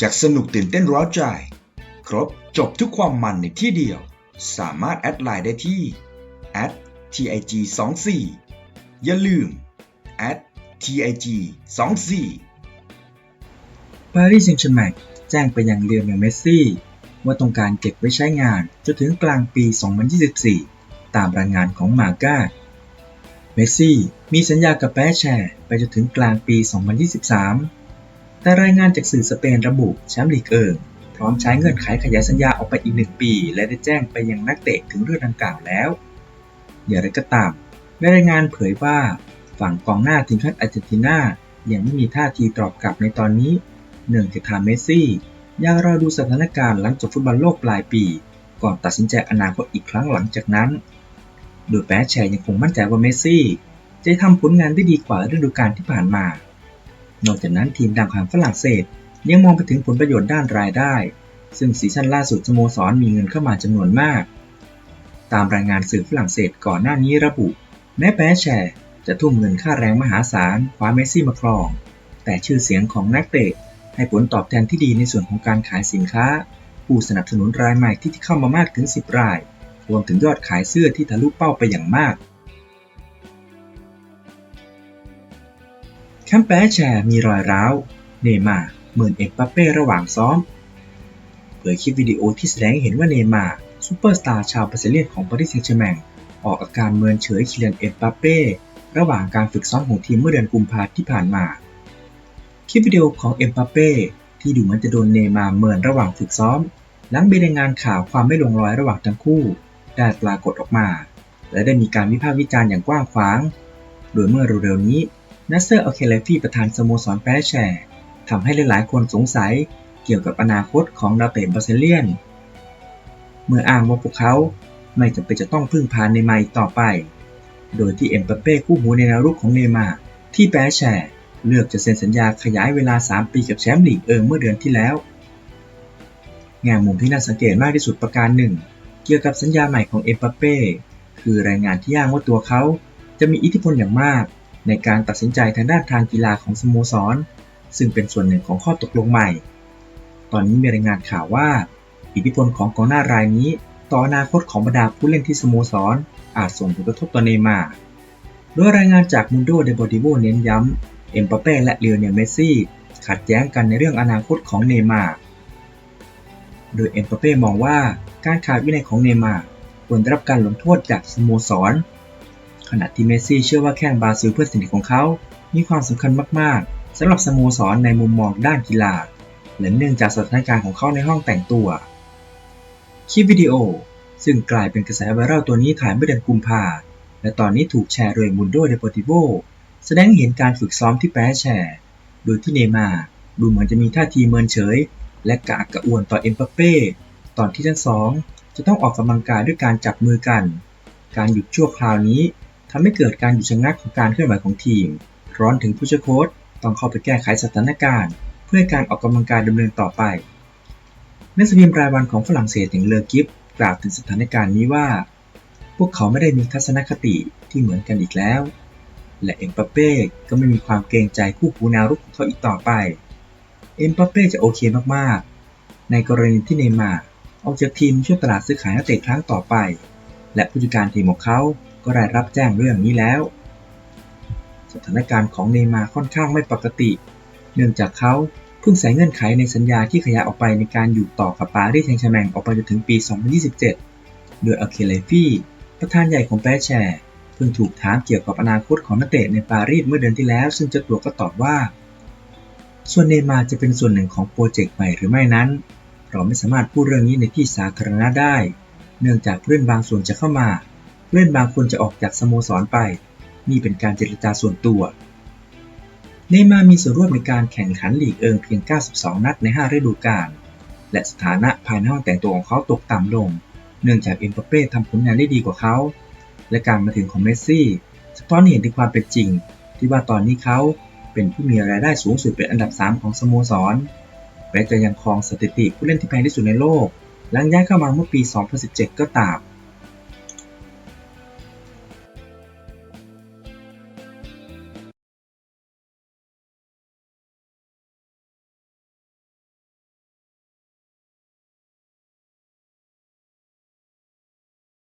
จากสนุกตื่นเต้นร้าวใจ ครบจบทุกความมันในที่เดียว สามารถแอดไลน์ได้ที่ @tig 2 4อย่าลืม @tig 2 4ปารีสแซงต์แชร์แมงแจ้งไปยังเลียนเมสซี่ ว่าต้องการเก็บไว้ใช้งานจนถึงกลางปี 2024 ตามรายงานของมาก้าเมสซี่มีสัญญากับแปแชร์ไปจนถึงกลางปี 2023 แต่รายงานจากสื่อสเปนระบุแชมป์ลีกเอิงพร้อมใช้เงื่อนไขขยายสัญญาออกไปอีกหนึ่งปี และได้แจ้งไปยังนักเตะถึงเรื่องดังกล่าวแล้ว อย่างไรก็ตามในรายงานเผยว่า ฝั่งกองหน้าทีมชาติอาร์เจนตินายังไม่มีท่าทีตอบกลับในตอนนี้เนื่องจากทางเมสซี่ยังรอดูสถานการณ์หลังจบฟุตบอลโลกปลายปี ก่อนตัดสินใจอนาคตอีกครั้งหลังจากนั้น โดยแปะแชร์ยังคงมั่นใจว่าเมสซี่จะทำผลงานได้ดีกว่าฤดูกาลที่ผ่านมา นอกจากนั้นทีมดังของฝรั่งเศสยังมองไปถึงผลประโยชน์ด้านรายได้ ซึ่งซีซั่นล่าสุดสโมสรมีเงินเข้ามาจำนวนมาก ตามรายงานสื่อฝรั่งเศสก่อนหน้านี้ระบุ แม้แปแชร์จะทุ่มเงินค่าแรงมหาศาลคว้าเมสซี่มาครอง แต่ชื่อเสียงของนักเตะให้ผลตอบแทนที่ดีในส่วนของการขายสินค้า ผู้สนับสนุนรายใหม่ที่เข้ามามากถึง 10 ราย รวมถึงยอดขายเสื้อที่ทะลุเป้าไปอย่างมาก มป์แปะแชร์มีรอยร้าว เนมาเหมือนเอ็มบัปเป้ระหว่างซ้อม เผยคลิปวิดีโอที่แสดงให้เห็นว่าเนมาซูเปอร์สตาร์ชาวบราซิเลียนของปารีสแซงต์แชร์แมงออกอาการเมินเฉยคิเลียนเอ็มบัปเป้ระหว่างการฝึกซ้อมของทีมเมื่อเดือนกุมภาพันธ์ที่ผ่านมา คลิปวิดีโอของเอ็มบัปเป้ที่ดูเหมือนจะโดนเนมาเมินระหว่างฝึกซ้อม หลังมีรายงานข่าวความไม่ลงรอยระหว่างทั้งคู่ ได้ปรากฏออกมา และได้มีการวิพากษ์วิจารณ์อย่างกว้างขวาง โดยเมื่อเร็วๆนี้ นัสเซอร์อัลเคเลฟีประธานสโมสรแปรแชร์ทำให้หลายๆ คนสงสัยเกี่ยวกับอนาคตของดาวเตะบราซิเลียน เมื่ออ้างว่าพวกเขาไม่จำเป็นจะต้องพึ่งพาเนมาอีกต่อไป โดยที่เอ็มบัปเป้คู่หูในแนวรุกของเนมาที่แปรแชร์เลือกจะเซ็นสัญญาขยายเวลา 3 ปีกับแชมป์ลีกเอิงเมื่อเดือนที่แล้ว แง่มุมที่น่าสังเกตมากที่สุดประการหนึ่ง เกี่ยวกับสัญญาใหม่ของเอ็มบัปเป้ คือรายงานที่อ้างว่าตัวเขาจะมีอิทธิพลอย่างมาก ในการตัดสินใจทางด้านทางกีฬาของสโมสร ซึ่งเป็นส่วนหนึ่งของข้อตกลงใหม่ ตอนนี้มีรายงานข่าวว่า อิทธิพลของกองหน้ารายนี้ ต่ออนาคตของบรรดาผู้เล่นที่สโมสร อาจส่งผลกระทบต่อเนมาโดยรายงานจากมุนโดเดบอดิโบเน้นย้ำ เอ็มบัปเป้และเลโอเนลเมซี่ขัดแย้งกันในเรื่องอนาคตของเนมาโดยเอ็มบัปเป้มองว่าการขาดวินัยของเนมาควรได้รับการลงโทษจากสโมสร ขณะที่เมสซี่เชื่อว่าแข้งบราซิลเพื่อนสนิทของเขา มีความสำคัญมากๆสำหรับสโมสรในมุมมองด้านกีฬาและเนื่องจากสถานการณ์ของเขาในห้องแต่งตัว คลิปวิดีโอ ซึ่งกลายเป็นกระแสไวรัลตัวนี้ถ่ายเมื่อเดือนกุมภาและตอนนี้ถูกแชร์โดยมุนโดเดโปติโ o แสดงเห็นการฝึกซ้อมที่แปรแชร์ โดยที่เนมาดูเหมือนจะมีท่าทีเมินเฉย และกะอักกระอ่วนต่อเอ็มบัปเป้ตอนที่ทั้งสองจะต้องออกกำลังกายด้วยการจับมือกัน การหยุดชั่วคราวนี้ ทำให้เกิดการหยุดชะงักของการเคลื่อนไหวของทีม ร้อนถึงผู้ช่วยโค้ชต้องเข้าไปแก้ไขสถานการณ์ เพื่อการออกกำลังกายดำเนินต่อไปนักสพิมพ์รายวันของฝรั่งเศสอย่างเลอกิฟกล่าวถึงสถานการณ์นี้ว่า พวกเขาไม่ได้มีทัศนคติที่เหมือนกันอีกแล้ว และเอ็มบัปเป้ก็ไม่มีความเกรงใจคู่หูแนวรุกของเขาอีกต่อไป เอ็มบัปเป้จะโอเคมากๆ ในกรณีที่เนย์มาร์ออกจากทีมช่วยตลาดซื้อขายนักเตะครั้งต่อไป และผู้จัดการทีมของเขาก็ได้รับแจ้งเรื่องนี้แล้ว สถานการณ์ของเนย์มาร์ค่อนข้างไม่ปกติ เนื่องจากเขาเพิ่งใส่เงื่อนไขในสัญญาที่ขยายออกไปในการอยู่ต่อกับปารีสแซงต์แชร์แมงออกไปจนถึงปี 2027 โดยอัลเคเลฟี่ประธานใหญ่ของแปรแชร์เพิ่งถูกถามเกี่ยวกับอนาคตของนักเตะในปารีสเมื่อเดือนที่แล้ว ซึ่งเจ้าตัวก็ตอบว่า ส่วนเนย์มาร์จะเป็นส่วนหนึ่งของโปรเจกต์ใหม่หรือไม่นั้น เราไม่สามารถพูดเรื่องนี้ในที่สาธารณะได้ เนื่องจากผู้เล่นบางส่วนจะเข้ามาผู้เล่นบางคนจะออกจากสโมสรไป นี่เป็นการเจรจาส่วนตัว เนมามีส่วนร่วมในการแข่งขันลีกเอิงเพียง 92 นัดใน 5 ฤดูกาล และสถานะภายในห้องแต่งตัวของเขาตกต่ำลง เนื่องจากเอ็มบัปเป้ทำผลงานได้ดีกว่าเขา และการมาถึงของเมสซี่สะท้อนให้เห็นถึงความเป็นจริง ที่ว่าตอนนี้เขาเป็นผู้มีรายได้สูงสุดเป็นอันดับ 3 ของสโมสรแม้จะยังครองสถิติผู้เล่นที่แพงที่สุดในโลก หลังย้ายเข้ามาเมื่อปี 2017 ก็ตาม